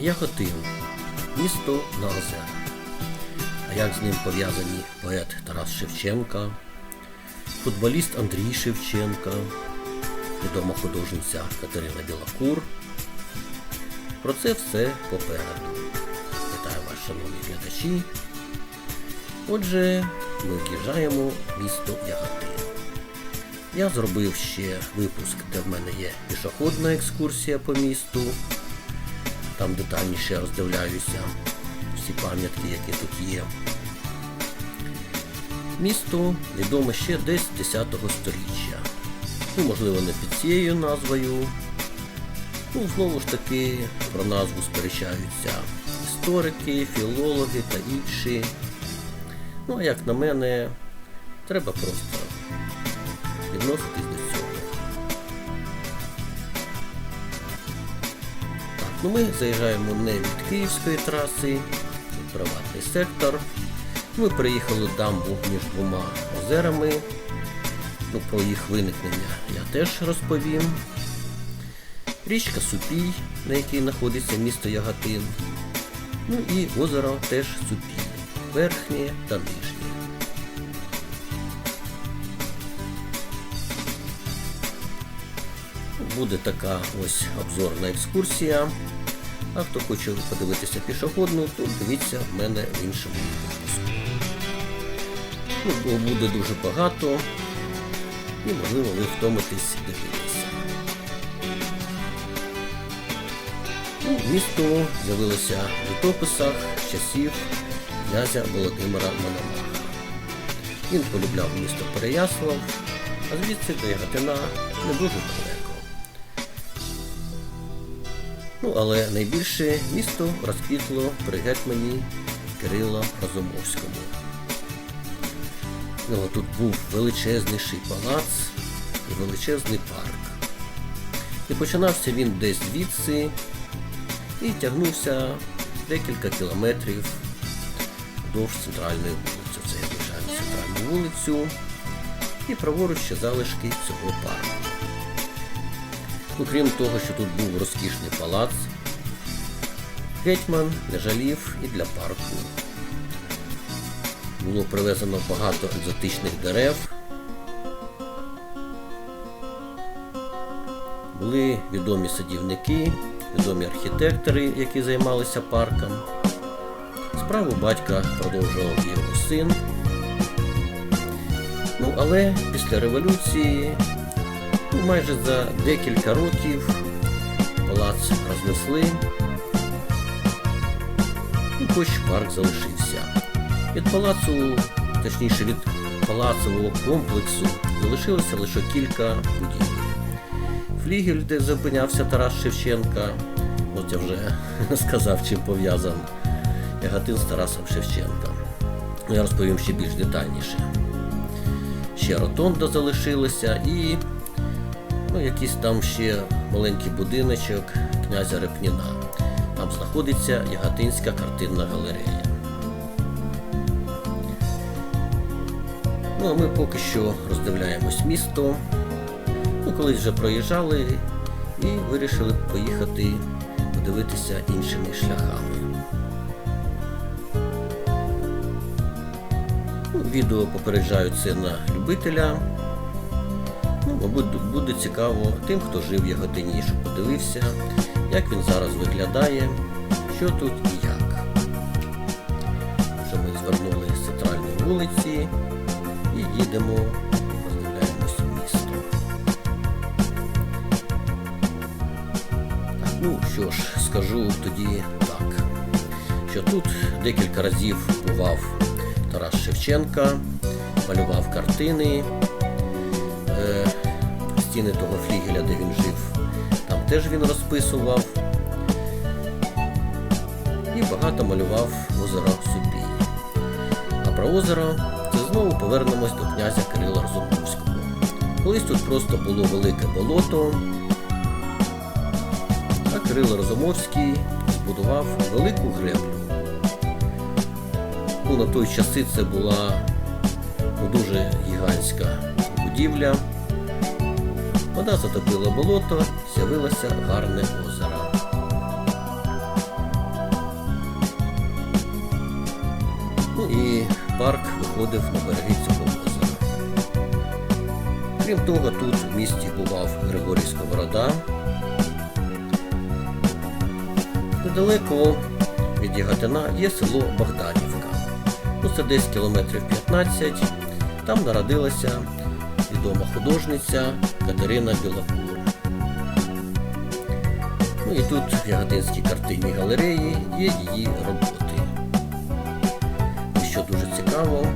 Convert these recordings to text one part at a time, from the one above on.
Яготин. Місто на озерах. А як з ним пов'язані поет Тарас Шевченка, футболіст Андрій Шевченка, відома художниця Катерина Білокур. Про це все попереду. Вітаю вас, шановні глядачі. Отже, ми в'їжджаємо місто Яготин. Я зробив ще випуск, де в мене є пішохідна екскурсія по місту. Там детальніше роздивляюся всі пам'ятки, які тут є. Місто відоме ще десь 10 сторіччя. Ну, можливо, не під цією назвою. Ну, знову ж таки, про назву сперечаються історики, філологи та інші. Ну, а як на мене, треба просто відноситись до ну ми заїжджаємо не від Київської траси, це приватний сектор. Ми приїхали в дамбу між двома озерами. Ну, про їх виникнення я теж розповім. Річка Супій, на якій знаходиться місто Яготин. Ну і озеро теж Супій, верхнє та нижнє. Буде така ось обзорна екскурсія. А хто хоче подивитися пішохідну, то дивіться в мене в іншому випуску. Ну, буде дуже багато і можливо ви втомитесь дивитися. Ну, місто з'явилося в літописах часів князя Володимира Мономаха. Він полюбляв місто Переяслав, а звідси до Яготина не дуже далеко. Ну, але найбільше місто розквітло при гетьмані Кирила Разумовському. У нього тут був величезніший палац і величезний парк. І починався він десь звідси і тягнувся декілька кілометрів вдовж центральної вулиці. Це я центральну вулицю і праворуч ще залишки цього парку. Ну, крім того, що тут був розкішний палац, гетьман не жалів і для парку. Було привезено багато екзотичних дерев. Були відомі садівники, відомі архітектори, які займалися парком. Справу батька продовжував його син. Ну, але після революції, ну, майже за декілька років палац рознесли, і хоч парк залишився. Від палацу, точніше від палацового комплексу, залишилося лише кілька будівель. Флігель, де зупинявся Тарас Шевченка, от я вже сказав, чим пов'язан Яготин з Тарасом Шевченка. Я розповім ще більш детальніше. Ще ротонда залишилася і ну, якийсь там ще маленький будиночок князя Репніна. Там знаходиться Яготинська картинна галерея. Ну, а ми поки що роздивляємось місто. Ну, колись вже проїжджали і вирішили поїхати подивитися іншими шляхами. Ну, відео попереджаю це на любителя. Мабуть, буде цікаво тим, хто жив в Яготині, щоб подивився, як він зараз виглядає, що тут і як. Вже ми звернули з центральної вулиці і їдемо, роздивляємось місто. Ну що ж, скажу тоді так, що тут декілька разів бував Тарас Шевченка, малював картини. Стіни того флігеля, де він жив, там теж він розписував і багато малював озеро Супій. А про озеро це знову повернемось до князя Кирила Розумовського. Колись тут просто було велике болото, а Кирило Розумовський збудував велику греблю. Ну, на той часи це була ну, дуже гігантська будівля. Вода затопила болото, з'явилося гарне озеро. Ну і парк виходив на береги цього озера. Крім того, тут в місті бував Григорій Сковорода. Недалеко від Яготина є село Богданівка. Ну, Це десь кілометрів 15. Там народилася відома художниця Катерина Білокур. Ну і тут в Яготинській картинній галереї є її роботи. І що дуже цікаво,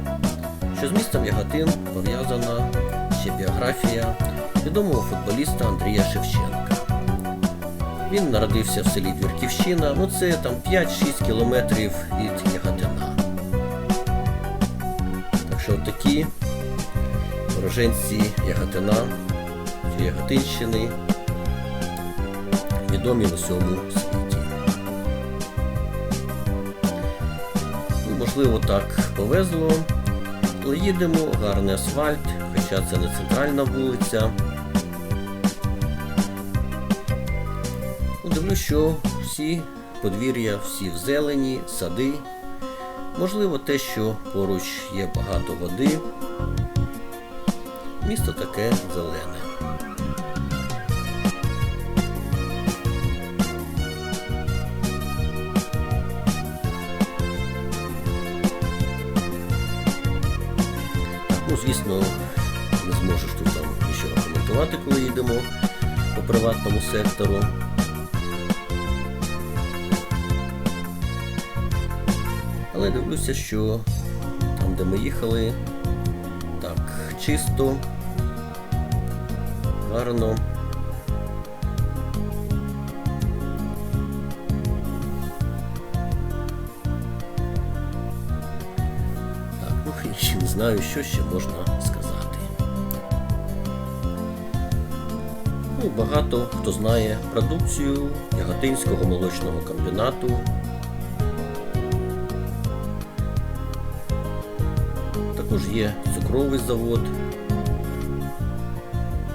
що з містом Яготин пов'язана ще біографія відомого футболіста Андрія Шевченка. Він народився в селі Двірківщина, ну це там 5-6 кілометрів від Яготина. Так що такі уроженці Яготина чи Яготинщини відомі в усьому світі. Ну, Можливо, так повезло, але їдемо, гарний асфальт, хоча це не центральна вулиця. Ну, Дивлюсь, що всі подвір'я, всі в зелені, сади. Можливо, те, що поруч є багато води. Місто таке зелене. Ну, звісно, не зможеш тут там нічого коментувати, коли їдемо по приватному сектору. Але дивлюся, що там, де ми їхали, так, чисто, гарно. Так, ну і не знаю, що ще можна сказати. Ну, багато хто знає продукцію Яготинського молочного комбінату. Також є цукровий завод.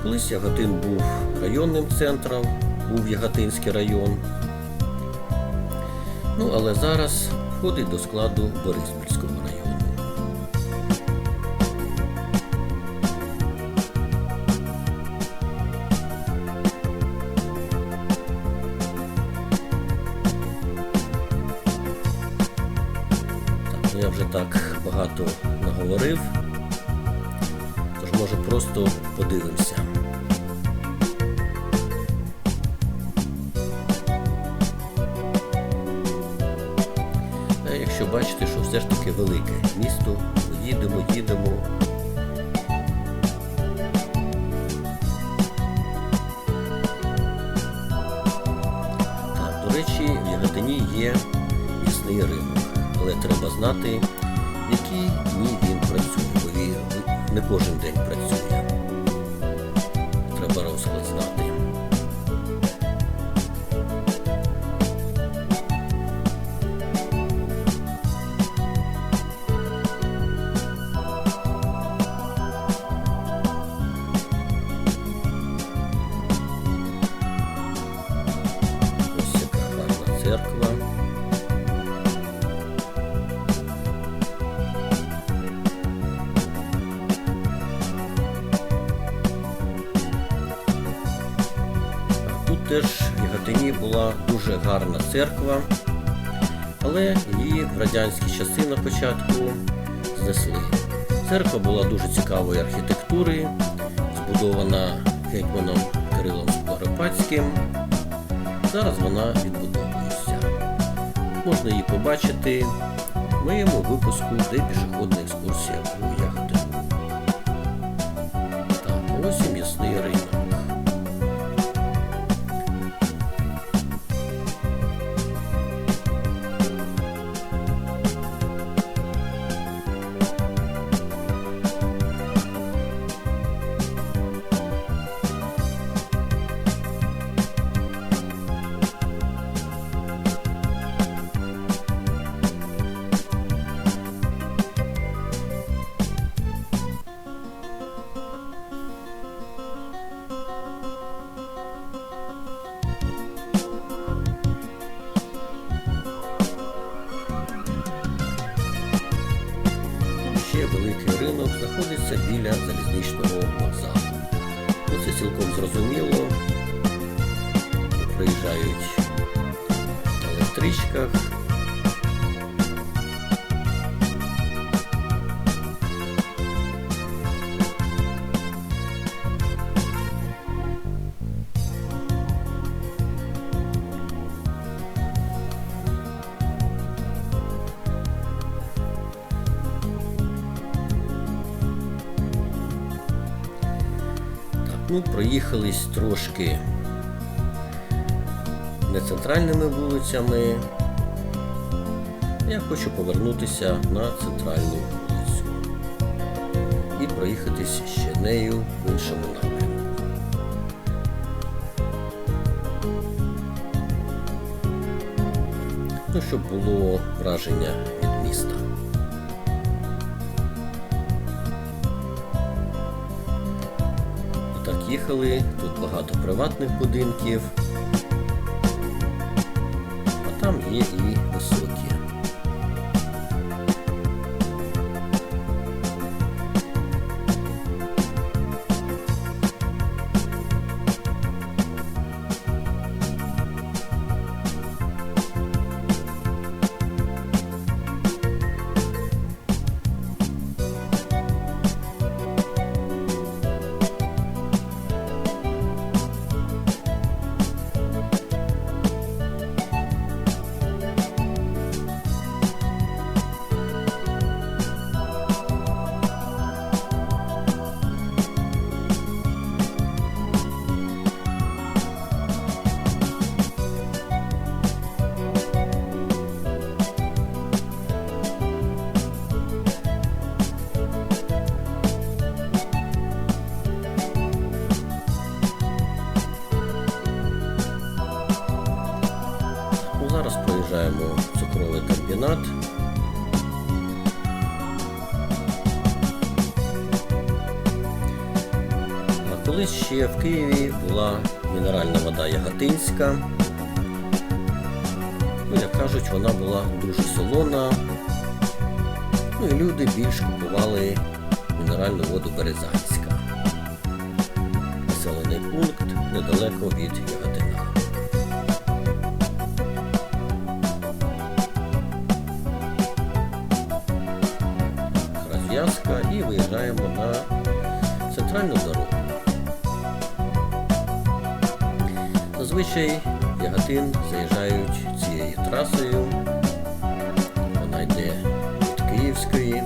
Колись Яготин був районним центром, був Яготинський район. Ну, але зараз входить до складу Бориспільського є місний ринок, але треба знати, в які дні він працює, бо він не кожен день працює. Теж в Яготині була дуже гарна церква, але її в радянські часи на початку знесли. Церква була дуже цікавої архітектури, збудована гетьманом Кирилом Скоропадським. Зараз вона відбудовується. Можна її побачити в моєму випуску, де пішохідна екскурсія ну, проїхались трошки не центральними вулицями. Я хочу повернутися на центральну вулицю і проїхатись ще нею в іншому напрямку. Ну, щоб було враження від міста. Їхали, тут багато приватних будинків, а там є і високі. В Києві була мінеральна вода Яготинська. Ну, як кажуть, вона була дуже солона. Ну і люди більш купували мінеральну воду Березанська. Населений пункт недалеко від Яготина. розв'язка і виїжджаємо на центральну дорогу. Зазвичай яготин заїжджають цією трасою. Вона йде від Київської.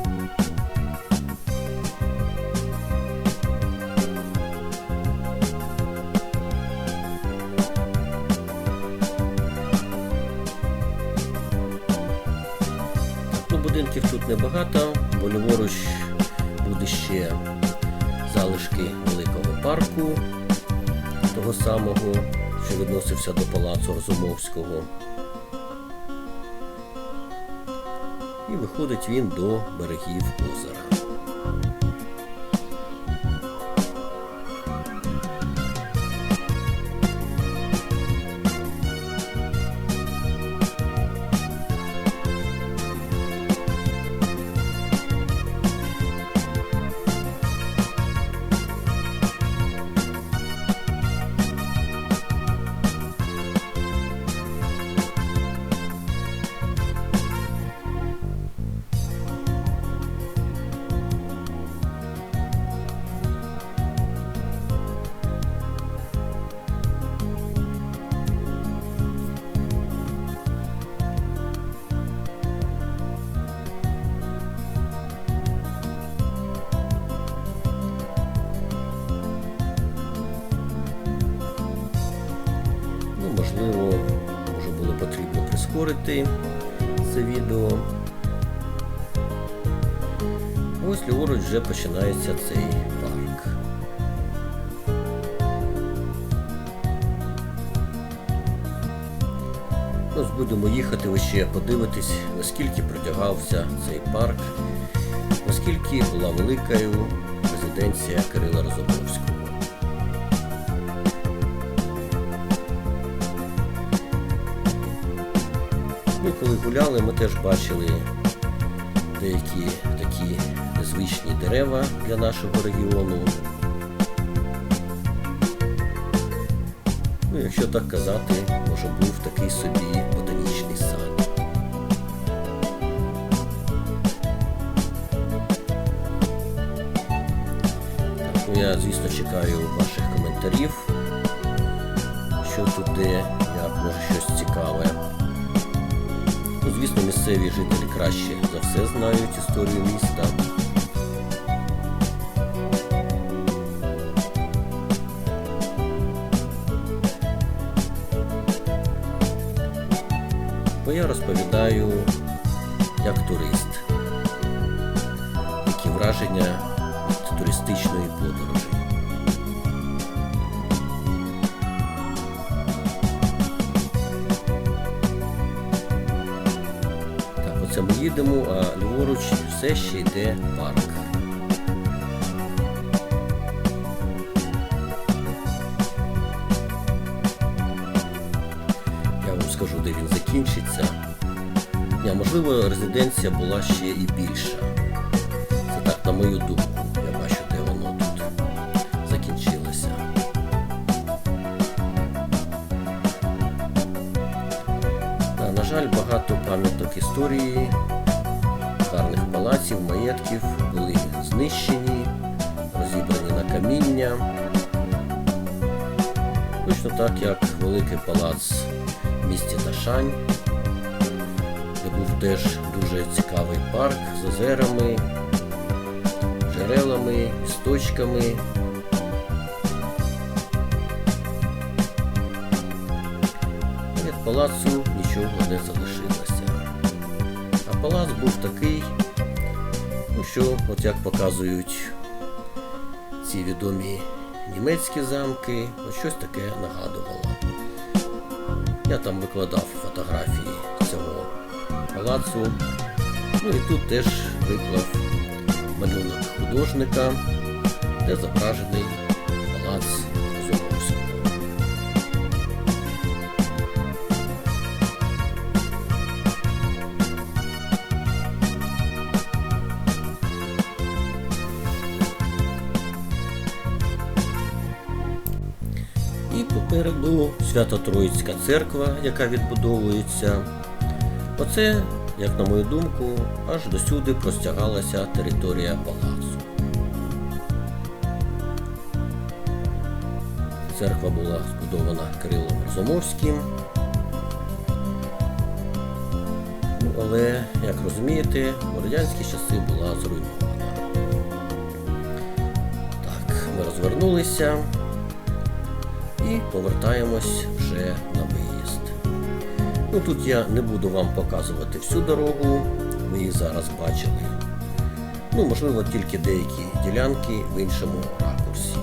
Ну, будинків тут небагато, бо ліворуч буде ще залишки великого парку, того самого, що відносився до палацу Розумовського. І виходить він до берегів озера. Прискорити це відео. Ось ліворуч вже починається цей парк. Ось будемо їхати, ви ще подивитись, наскільки протягався цей парк, наскільки була великою резиденція Кирила Розумовського. Коли гуляли, ми теж бачили деякі такі незвичні дерева для нашого регіону. Ну, якщо так казати, може був такий собі ботанічний сад. Так, ну я, звісно, чекаю ваших коментарів. Що тут де, як може щось цікаве. Звісно, місцеві жителі краще за все знають історію міста. Бо я розповідаю як турист, які враження від туристичної подорожі. Їдемо, а ліворуч все ще йде парк. Я вам скажу, де він закінчиться. Ні, можливо, резиденція була ще і більша. Це так, на мою думку. Жаль, багато пам'яток історії, гарних палаців, маєтків були знищені, розібрані на каміння. Точно так, як великий палац в місті Ташань, де був теж дуже цікавий парк з озерами, джерелами, істочками. Від палацу нічого не залишилося. А палац був такий, ну що, от як показують ці відомі німецькі замки, от щось таке нагадувало. Я там викладав фотографії цього палацу. Ну і тут теж виклав малюнок художника, де зображений попереду Свято-Троїцька церква, яка відбудовується. Оце, як на мою думку, аж досюди простягалася територія палацу. Церква була збудована Кирилом Розумовським. Ну, Але, як розумієте, в радянські часи була зруйнована. Так, ми розвернулися і повертаємось вже на виїзд. Ну тут я не буду вам показувати всю дорогу, ви її зараз бачили. Ну, можливо, тільки деякі ділянки в іншому ракурсі.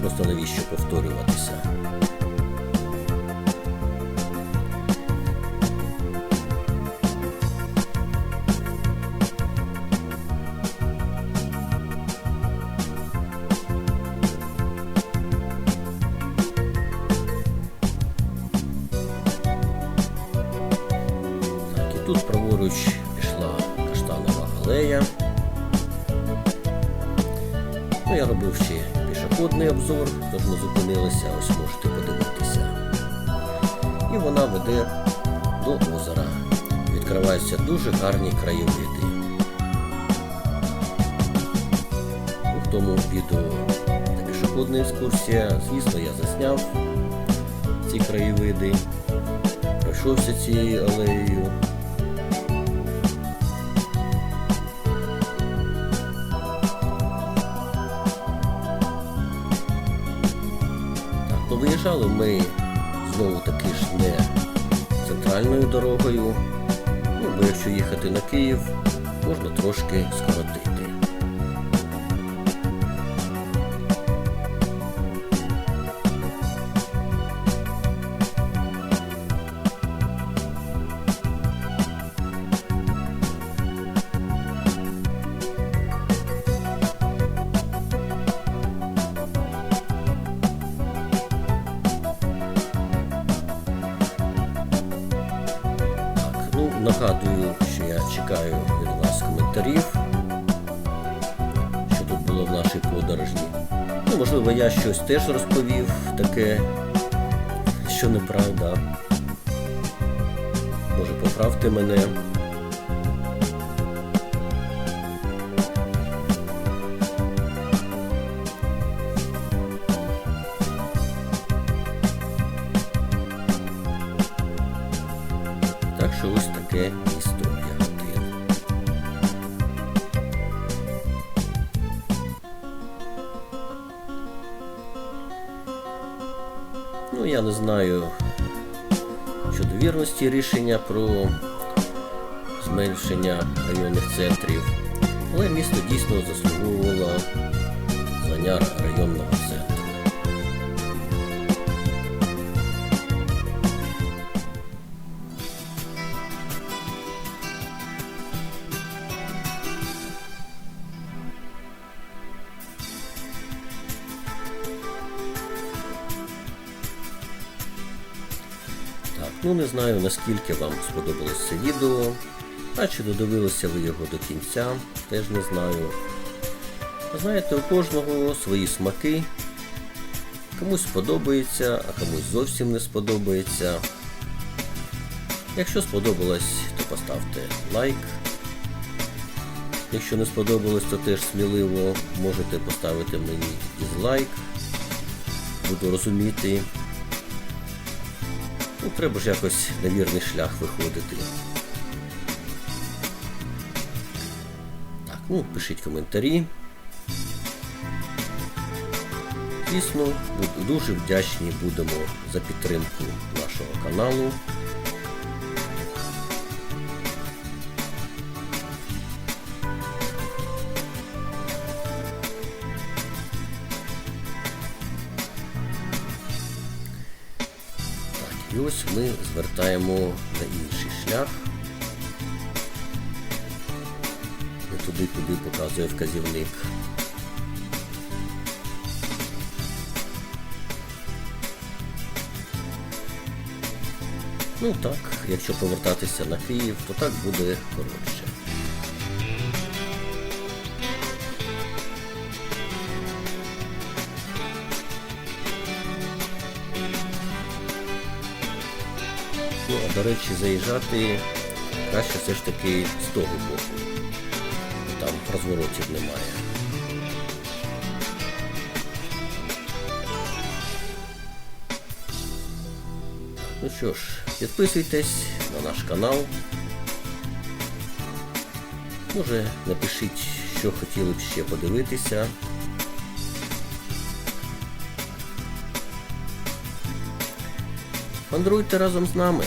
Просто навіщо повторюватися? Обзор, тож ми зупинилися, ось можете подивитися. І вона веде до озера. Відкриваються дуже гарні краєвиди. В тому відео та пішохідна екскурсія, звісно, я засняв ці краєвиди, пройшовся цією алеєю. Виїжджали ми знову таки ж не центральною дорогою. Ну, бо якщо їхати на Київ, можна трошки скоротити. Нагадую, що я чекаю від вас коментарів, що тут було в нашій подорожні. Ну, можливо, я щось теж розповів таке, що неправда. Може, поправте мене. Ну, я не знаю щодо вірності рішення про зменшення районних центрів, але місто дійсно заслуговувало звання районного центру. Ну не знаю наскільки вам сподобалось це відео. А чи додивилися ви його до кінця, теж не знаю. Знаєте, у кожного свої смаки. Комусь сподобається, а комусь зовсім не сподобається. Якщо сподобалось, то поставте лайк. Якщо не сподобалось, то теж сміливо можете поставити мені дізлайк. Буду розуміти. Ну, треба ж якось на вірний шлях виходити. Так, ну, пишіть коментарі. Звісно, дуже вдячні будемо за підтримку нашого каналу. І ось ми звертаємо на інший шлях. Не туди, куди показує вказівник. Ну так, якщо повертатися на Київ, то так буде коротше. До речі, заїжджати краще все ж таки з того боку. Там розворотів немає. Ну що ж, підписуйтесь на наш канал. Може, напишіть, що хотіли б ще подивитися. Мандруйте разом з нами.